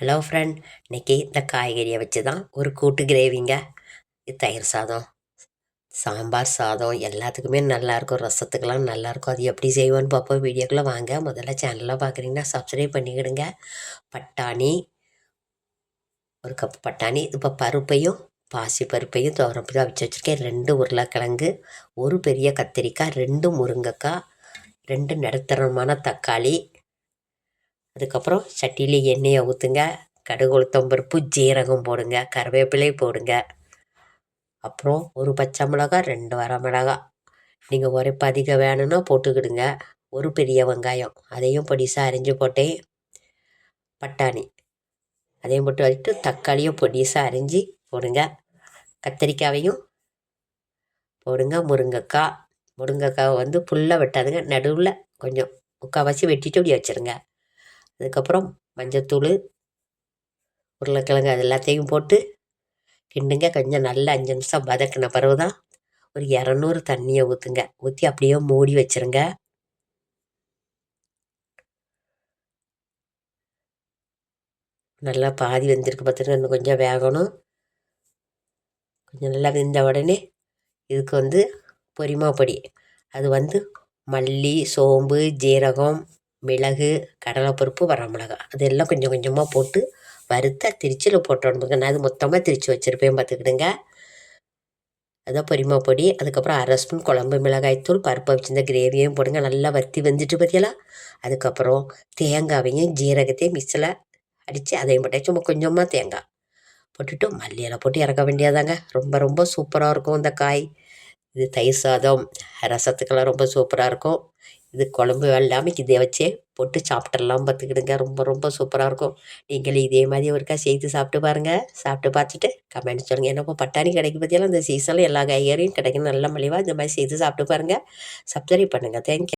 Hello friend இன்னைக்கு இந்த காய்கறியை வச்சு தான் ஒரு கூட்டு கிரேவிங்க. இது தயிர் சாதம் சாம்பார் சாதம் எல்லாத்துக்குமே நல்லாயிருக்கும். ரசத்துக்கெல்லாம் நல்லாயிருக்கும். அது எப்படி செய்வோன்னு பார்ப்போம். வீடியோக்குள்ளே வாங்க. முதல்ல சேனலில் பார்க்குறீங்கன்னா சப்ஸ்கிரைப் பண்ணிக்கிடுங்க. பட்டாணி ஒரு கப் பட்டாணி இப்போ பருப்பையும் பாசி பருப்பையும் துவரப்பு தான் வச்சு வச்சுருக்கேன். ரெண்டு உருளைக்கிழங்கு ஒரு பெரிய கத்திரிக்காய் ரெண்டு முருங்கைக்காய் ரெண்டு நடுத்தரமான தக்காளி அதுக்கப்புறம் சட்டியில் எண்ணெயை ஊற்றுங்க கடுகு உளுத்தம்பருப்பு ஜீரகம் போடுங்க. கருவேப்பிலை போடுங்க. அப்புறம் ஒரு பச்சை மிளகா ரெண்டு வர மிளகா. நீங்கள் உரைப்பு அதிகம் வேணும்னா போட்டுக்கிடுங்க. ஒரு பெரிய வெங்காயம். அதையும் பொடிசாக அரிஞ்சு போட்டேன். பட்டாணி. அதையும் போட்டு வச்சுட்டு தக்காளியும் பொடிசாக அரிஞ்சு போடுங்க. கத்திரிக்காவையும் போடுங்க. முருங்கைக்காய். முருங்கைக்காய் வந்து ஃபுல்லாக வெட்டாதுங்க. நடுவில் கொஞ்சம் முக்கால்வாசி வெட்டிட்டு இப்படி வச்சுருங்க. அதுக்கப்புறம் மஞ்சத்தூள் உருளைக்கிழங்கு அது எல்லாத்தையும் போட்டு கிண்டுங்க. கொஞ்சம் நல்லா அஞ்சு நிமிஷம் வதக்கின பிறகு தான் ஒரு இரநூறு தண்ணியை ஊற்றுங்க ஊற்றி அப்படியே மூடி வச்சுருங்க. நல்லா பாதி வெந்திருக்கு பார்த்துட்டு இன்னும் கொஞ்சம் வேகணும். கொஞ்சம் நல்லா வெந்த உடனே இதுக்கு வந்து பொரிமா பொடி. அது வந்து மல்லி சோம்பு ஜீரகம் மிளகு கடலைப்பருப்பு வரமிளகா. அதெல்லாம் கொஞ்சம் கொஞ்சமாக போட்டு வறுத்த திருச்சியில் போட்டோணுங்க நான் அது மொத்தமாக திரிச்சு வச்சுருப்பேன் பார்த்துக்கிடுங்க அதான் பொரிமா பொடி அதுக்கப்புறம் அரை ஸ்பூன் குழம்பு மிளகாய்த்தூள் பருப்பை வச்சுருந்த கிரேவியையும் போடுங்க. நல்லா வற்றி வெந்துட்டு பார்த்தீங்களா அதுக்கப்புறம் தேங்காவையும் ஜீரகத்தையும் மிக்சில் அடித்து அதையும் போட்டேன். சும்மா கொஞ்சமாக தேங்காய் போட்டுட்டு மல்லியெல்லாம் போட்டு இறக்க வேண்டியதாங்க. ரொம்ப ரொம்ப சூப்பராக இருக்கும் இந்த காய். இது தயிர் சாதம் ரசத்துக்கெல்லாம் ரொம்ப சூப்பராக இருக்கும். இது குழம்பு எல்லாமே இதை வச்சே போட்டு சாப்பிட்றலாம் பார்த்துக்கிடுங்க. ரொம்ப ரொம்ப சூப்பராக இருக்கும். நீங்களும் இதே மாதிரி ஒருக்கா செய்து சாப்பிட்டு பாருங்கள் சாப்பிட்டு பார்த்துட்டு கமெண்ட் சொல்லுங்கள் ஏன்னா இப்போ பட்டாணி கிடைக்கும் பற்றியெல்லாம் இந்த சீசனில் எல்லா காய்கறியும் கிடைக்கும் நல்ல மலிவாக இந்த மாதிரி செய்து சாப்பிட்டு பாருங்கள் சப்ஸ்கிரைப் பண்ணுங்கள் தேங்க்யூ